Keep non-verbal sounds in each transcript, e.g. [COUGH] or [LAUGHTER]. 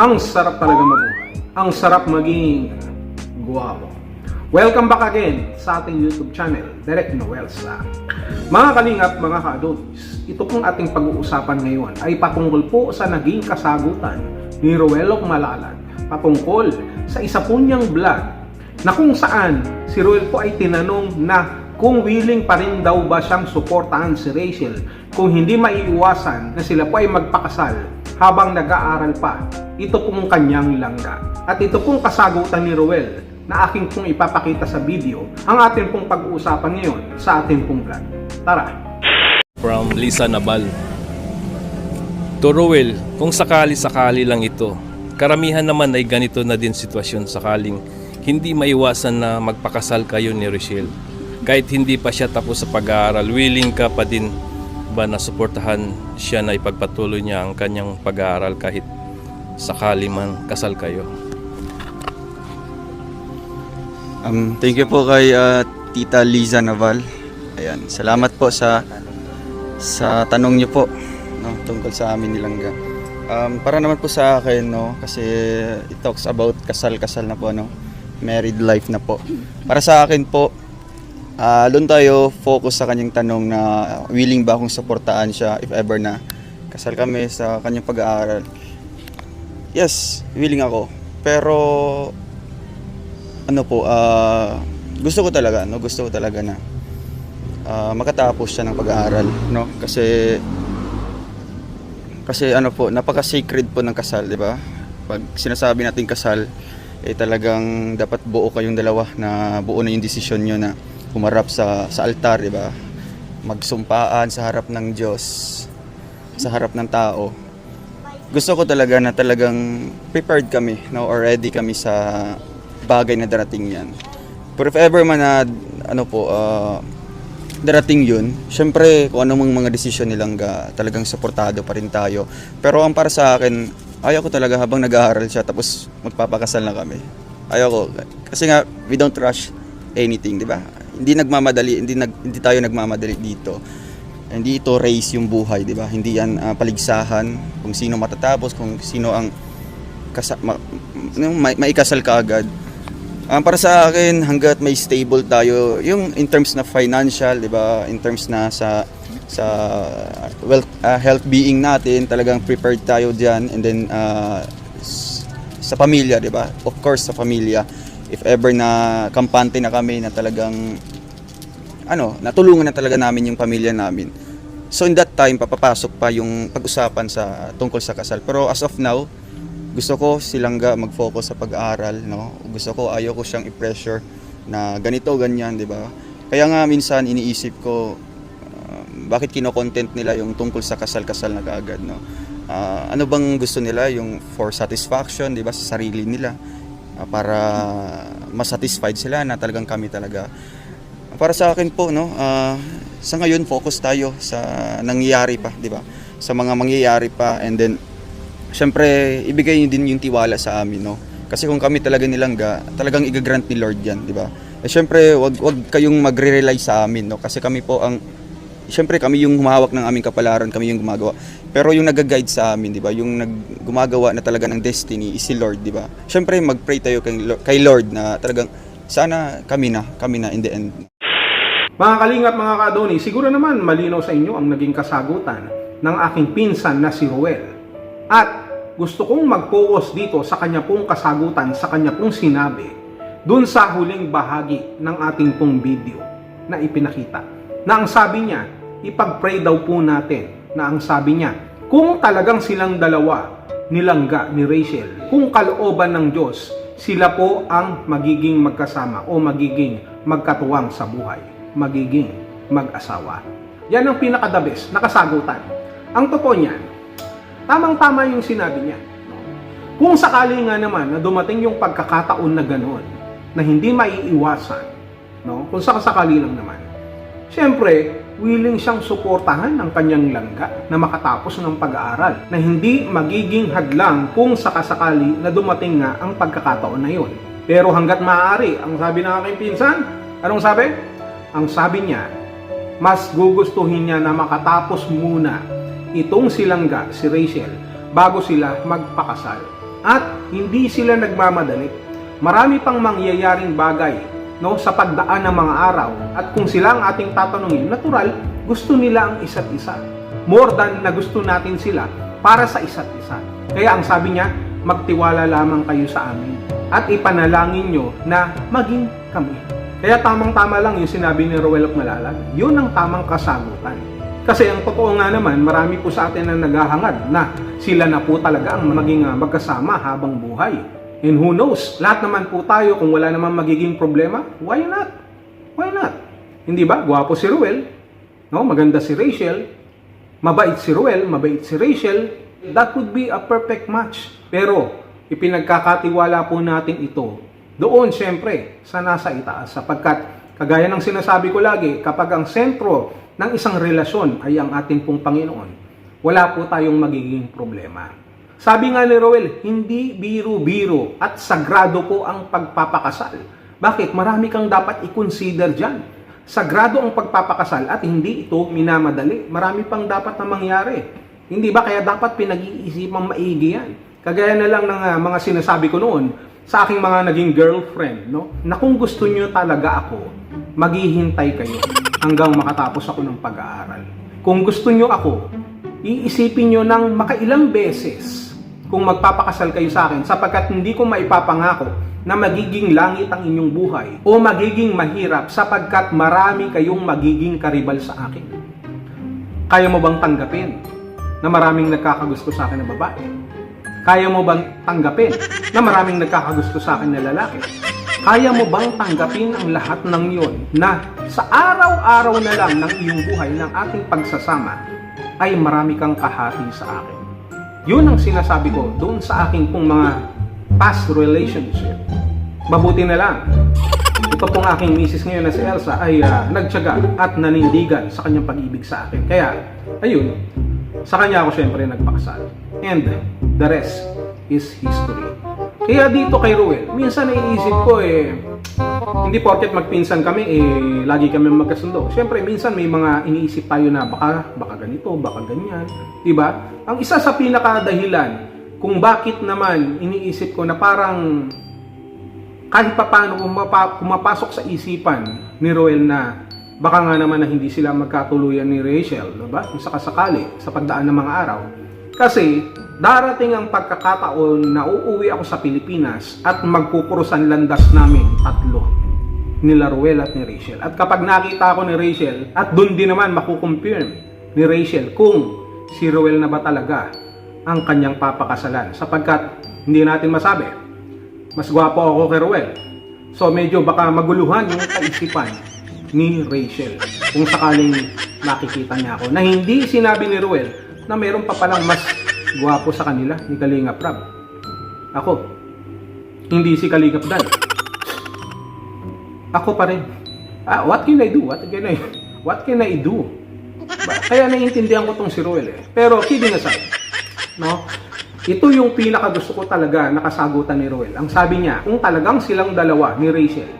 Ang sarap talaga mabuhay. Ang sarap maging guwapo. Welcome back again sa ating YouTube channel, Direct Noel sa Mga kalingap, mga ka-adonis, ito pong ating pag-uusapan ngayon ay patungkol po sa naging kasagutan ni Roelok Malalag patungkol sa isa po niyang vlog na kung saan si Roel po ay tinanong na kung willing pa rin daw ba siyang suportahan si Rachel kung hindi maiiwasan na sila po ay magpakasal habang nag-aaral pa. Ito pong kanyang langga. At ito pong kasagutan ni Roel na aking pong ipapakita sa video ang ating pong pag-uusapan ngayon sa ating pong vlog. Tara! from Lisa Nabal. To Ruel, kung sakali-sakali lang ito, karamihan naman ay ganito na din sitwasyon sakaling hindi maiwasan na magpakasal kayo ni Rochelle. Kahit hindi pa siya tapos sa pag-aaral, willing ka pa din ba na suportahan siya na ipagpatuloy niya ang kanyang pag-aaral kahit sakali man kasal kayo. Um, thank you po kay uh, Tita Liza Naval. Ayan, salamat po sa sa tanong niyo po no, tungkol sa amin nilangga. Um, para naman po sa akin no kasi it talks about kasal-kasal na po no. Married life na po. Para sa akin po ah doon tayo focus sa kanyang tanong na willing ba akong suportahan siya if ever na kasal kami sa kanyang pag-aaral. Yes, willing ako. Pero ano po, ah, gusto ko talaga, no? Gusto ko talaga na ah, makatapos siya ng pag-aaral, no? Kasi kasi ano po, napaka-sacred po ng kasal, di ba? Pag sinasabi natin kasal, eh talagang dapat buo kayong dalawa na buo na yung desisyon nyo na humarap sa sa altar, di ba? Magsumpaan sa harap ng Diyos, sa harap ng tao. Gusto ko talaga na talagang prepared kami, no? Or ready kami sa bagay na darating yan. Pero if ever man na, ano po, ah, darating yun, syempre kung ano mga desisyon nilang ga, talagang suportado pa rin tayo. Pero ang para sa akin, ayaw ko talaga habang nag-aaral siya tapos magpapakasal na kami. Ayaw ko. Kasi nga, we don't rush anything, di ba? Hindi nagmamadali, hindi, nag, hindi tayo nagmamadali dito. Hindi ito race yung buhay, di ba? Hindi yan ah, paligsahan kung sino matatapos, kung sino ang kasa, ma, may, maikasal ka agad. Ah, para sa akin, hanggat may stable tayo, yung in terms na financial, 'di ba? In terms na sa sa wealth, ah, health being natin, talagang prepared tayo diyan and then s- sa pamilya, 'di ba? Of course sa pamilya. If ever na kampante na kami na talagang ano, natulungan na talaga namin yung pamilya namin. So in that time, papapasok pa yung pag-usapan sa tungkol sa kasal. Pero as of now, gusto ko silang ga mag-focus sa pag-aaral, no? Gusto ko ayaw ko siyang i-pressure na ganito ganyan, 'di ba? Kaya nga minsan iniisip ko uh, bakit kino-content nila yung tungkol sa kasal-kasal na kaagad, no? Ah, ano bang gusto nila yung for satisfaction, 'di ba, sa sarili nila Ah, para masatisfied sila na talagang kami talaga. Para sa akin po, no, ah, sa ngayon focus tayo sa nangyayari pa, 'di ba? Sa mga mangyayari pa and then Siyempre, ibigay niyo din yung tiwala sa amin, no? Kasi kung kami talaga nilangga, talagang igagrant ni Lord yan, di ba? Eh, siyempre, wag, wag kayong magre-rely sa amin, no? Kasi kami po ang, siyempre, kami yung humawak ng aming kapalaran, kami yung gumagawa. Pero yung nag-guide sa amin, di ba? Yung nag gumagawa na talaga ng destiny is si Lord, di ba? Siyempre, mag-pray tayo kay, Lo- kay Lord na talagang, sana kami na, kami na in the end. Mga kalingap, mga kadoni, siguro naman malinaw sa inyo ang naging kasagutan ng aking pinsan na si Roel. At gusto kong mag-focus dito sa kanya pong kasagutan, sa kanya pong sinabi, dun sa huling bahagi ng ating pong video na ipinakita. Na ang sabi niya, ipag-pray daw po natin na ang sabi niya, kung talagang silang dalawa, nilangga ni Rachel, kung kalooban ng Diyos, sila po ang magiging magkasama o magiging magkatuwang sa buhay, magiging mag-asawa. Yan ang pinaka-the best, nakasagutan. Ang totoo niyan, tamang-tama yung sinabi niya. Kung sakali nga naman na dumating yung pagkakataon na gano'n, na hindi maiiwasan, no? kung sakasakali lang naman, Siyempre, willing siyang suportahan ng kanyang langga na makatapos ng pag-aaral na hindi magiging hadlang kung sakasakali na dumating nga ang pagkakataon na yun. Pero hanggat maaari, ang sabi ng aking pinsan, anong sabi? Ang sabi niya, mas gugustuhin niya na makatapos muna itong silangga, si Rachel, bago sila magpakasal. at hindi sila nagmamadali. Marami pang mangyayaring bagay no, sa pagdaan ng mga araw at kung sila ang ating tatanungin, natural, gusto nila ang isa't isa. More than na gusto natin sila para sa isa't isa. Kaya ang sabi niya, magtiwala lamang kayo sa amin at ipanalangin nyo na maging kami. Kaya tamang-tama lang yung sinabi ni Roel of Malalag, yun ang tamang kasagutan. Kasi ang totoo nga naman, marami po sa atin na naghahangad na sila na po talaga ang maging ah, magkasama habang buhay. And who knows, lahat naman po tayo kung wala naman magiging problema, why not? Why not? Hindi ba? Gwapo si Ruel, no? maganda si Rachel, mabait si Ruel, mabait si Rachel, that would be a perfect match. Pero ipinagkakatiwala po natin ito doon syempre sa nasa itaas sapagkat kagaya ng sinasabi ko lagi kapag ang sentro ng isang relasyon ay ang ating pong Panginoon, wala po tayong magiging problema. Sabi nga ni Roel, hindi biro-biro at sagrado po ang pagpapakasal. Bakit? Marami kang dapat i-consider dyan. Sagrado ang pagpapakasal at hindi ito minamadali. Marami pang dapat na mangyari. Hindi ba? Kaya dapat pinag-iisipang maigi yan. Kagaya na lang ng ah, mga sinasabi ko noon sa aking mga naging girlfriend, no? Na kung gusto nyo talaga ako, maghihintay kayo hanggang makatapos ako ng pag-aaral. Kung gusto nyo ako, iisipin nyo ng makailang beses kung magpapakasal kayo sa akin sapagkat hindi ko maipapangako na magiging langit ang inyong buhay o magiging mahirap sapagkat marami kayong magiging karibal sa akin. Kaya mo bang tanggapin na maraming nagkakagusto sa akin na babae? Kaya mo bang tanggapin na maraming nagkakagusto sa akin na lalaki? Kaya mo bang tanggapin ang lahat ng yon na sa araw-araw na lang ng iyong buhay ng ating pagsasama ay marami kang kahati sa akin? Yun ang sinasabi ko doon sa aking pong mga past relationship. Mabuti na lang. Ito pong aking misis ngayon na si Elsa ay ah, nagtyaga at nanindigan sa kanyang pag-ibig sa akin. Kaya, ayun, sa kanya ako syempre nagpakasal. And the rest is history. Kaya dito kay Ruel, minsan naiisip ko eh, hindi porket magpinsan kami eh, lagi kami magkasundo. Siyempre, minsan may mga iniisip tayo na baka, baka ganito, baka ganyan. Diba? Ang isa sa pinakadahilan kung bakit naman iniisip ko na parang kahit pa paano kumapa, kumapasok sa isipan ni Roel na baka nga naman na hindi sila magkatuluyan ni Rachel, diba? Kung sakasakali sa pagdaan ng mga araw. Kasi darating ang pagkakataon na uuwi ako sa Pilipinas at magkukurusan landas namin tatlo nila Roel at ni Rachel. At kapag nakita ako ni Rachel, at doon din naman makukumpirm ni Rachel kung si Roel na ba talaga ang kanyang papakasalan. Sapagkat hindi natin masabi, mas gwapo ako kay Roel. So medyo baka maguluhan yung kaisipan ni Rachel kung sakaling nakikita niya ako. Na hindi sinabi ni Roel na meron pa palang mas gwapo sa kanila ni Kalinga Prab. Ako, hindi si Kalingap Dan. Ako pa rin. Ah, what can I do? What can I, [LAUGHS] what can I do? Ba- Kaya naiintindihan ko tong si Roel eh. Pero kidding aside, no? Ito yung pinaka gusto ko talaga nakasagutan ni Roel. Ang sabi niya, kung talagang silang dalawa ni Rachel,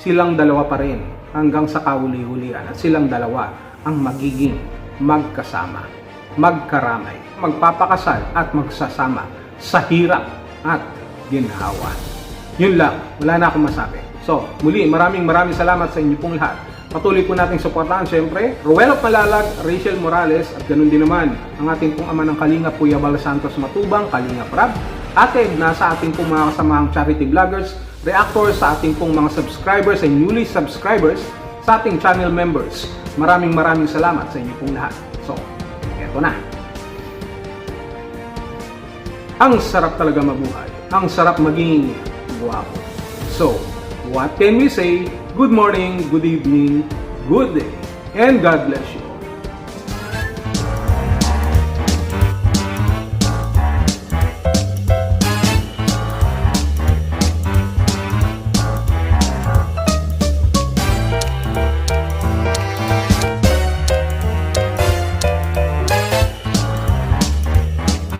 silang dalawa pa rin hanggang sa kahuli-hulian at silang dalawa ang magiging magkasama, magkaramay, magpapakasal at magsasama sa hirap at ginhawa. Yun lang, wala na akong masabi. So, muli, maraming maraming salamat sa inyo pong lahat. Patuloy po nating suportahan syempre, Ruel of Malalag, Rachel Morales, at ganun din naman ang ating pong ama ng Kalinga, Kuya Bal Santos Matubang, Kalinga Prab. Ate, nasa ating pong mga kasamahang charity vloggers, reactors, sa ating pong mga subscribers and newly subscribers, sa ating channel members. Maraming maraming salamat sa inyo pong lahat. So, eto na. Ang sarap talaga mabuhay. Ang sarap maging guwapo. So, what can we say? Good morning, good evening, good day, and God bless you.